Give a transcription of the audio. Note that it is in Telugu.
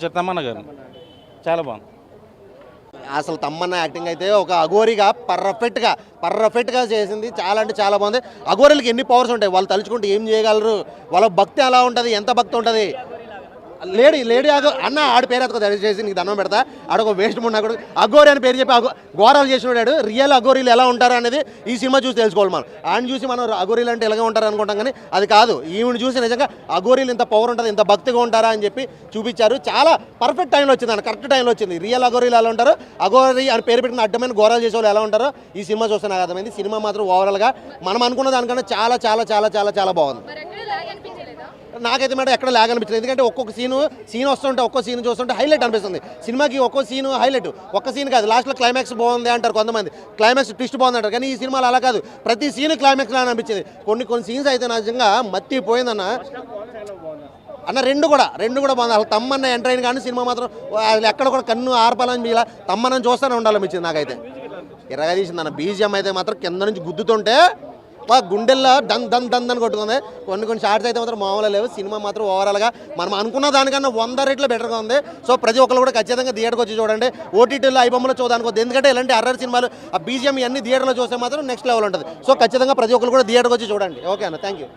చూపించారు తమ్మన్న గారు. చాలా బాగుంది. అసలు తమ్మన్న యాక్టింగ్ అయితే ఒక అఘోరిగా పర్ఫెక్ట్గా పర్ఫెక్ట్గా చేసింది. చాలా అంటే చాలా బాగుంది. అఘోరీలకి ఎన్ని పవర్స్ ఉంటాయి? వాళ్ళు తలుచుకుంటే ఏం చేయగలరు? వాళ్ళ భక్తి ఎలా ఉంటుంది? ఎంత భక్తి ఉంటుంది? లేడీ లేడీ అగో అన్న ఆడి పేరు ఎత్తుకో దయచేసి నీకు దండం పెడతా. ఆడొక వేస్ట్ మున్నా కూడా అఘోరి అని పేరు చెప్పి అఘో ఘోరాలు చేసినాడు రియల్ అఘోరీలు ఎలా ఉంటారు అనేది ఈ సినిమా చూసి తెలుసుకోవాలి మనం. ఆయన చూసి మనం అఘోరీలు అంటే ఎలాగే ఉంటారు అనుకుంటాం కానీ అది కాదు. ఈవిని చూసి నిజంగా అఘోరీలు ఇంత పవర్ ఉంటుంది ఇంత భక్తిగా ఉంటారా అని చెప్పి చూపించారు. చాలా పర్ఫెక్ట్ టైంలో వచ్చింది అన్న కరెక్ట్ టైంలో వచ్చింది. రియల్ అఘోరీలు ఎలా ఉంటారు? అగోరీ అని పేరు పెట్టిన అడ్డమైన ఘోరాలు చేసే వాళ్ళు ఎలా ఉంటారో ఈ సినిమా చూస్తే నాకు అర్థమైంది. సినిమా మాత్రం ఓవరాల్గా మనం అనుకున్న దానికన్నా చాలా చాలా చాలా చాలా చాలా బాగుంది మరి ఎక్కడ లాగ్ అనిపించలేదా నాకైతే మేడం ఎక్కడ లాగ్ అనిపించలేదు. ఎందుకంటే ఒక్కొక్క సీను సీన్ వస్తుంటే ఒక్కో సీన్ చూస్తుంటే హైలైట్ అనిపిస్తుంది. సినిమాకి ఒక్కో సీన్ హైలైట్ ఒక్క సీన్ కాదు లాస్ట్లో క్లైమాక్స్ బాగుంది అంటారు కొంతమంది. క్లైమాక్స్ ట్విస్ట్ బాగుంది అంటారు. కానీ ఈ సినిమాలో అలా కాదు. ప్రతి సీన్ క్లైమాక్స్ లాగా అనిపించింది. కొన్ని కొన్ని సీన్స్ అయితే నా మత్తి పోయిందన్న. అన్న రెండు కూడా రెండు కూడా బాగుంది. అసలు తమ్మన్న ఎంటర్ అయిన కానీ సినిమా మాత్రం అసలు ఎక్కడ కూడా కన్ను ఆర్పాలని ఇలా తమ్మన్నని చూస్తూనే ఉండాలనిపించింది నాకైతే. ఇరగా తీసింది అన్న బీజిఎం అయితే మాత్రం కింద నుంచి గుద్దుతుంటే మా గుండెల్లో దన్ దన్ దన్ అని కొట్టుకుంది. కొన్ని కొన్ని షార్ట్స్ అయితే మాత్రం మామూలుగా లేవు. సినిమా మాత్రం ఓవరాల్గా మనం అనుకున్న దానికన్నా వంద రెట్లు బెటర్గా ఉంది. సో ప్రతి ఒక్కరు కూడా ఖచ్చితంగా థియేటర్కి వచ్చి చూడండి. ఓటీటీలో ఐబొమ్మలో చూడడానికి వద్దు ఎందుకంటే ఇలాంటి అర్రర్ సినిమాలు ఆ బీజిఎం ఇవన్నీ థియేటర్లో చూస్తే మాత్రం నెక్స్ట్ లెవెల్ ఉంటుంది. సో ఖచ్చితంగా ప్రతి ఒక్కరు కూడా థియేటర్కి వచ్చి చూడండి. ఓకే అన్న థ్యాంక్ యూ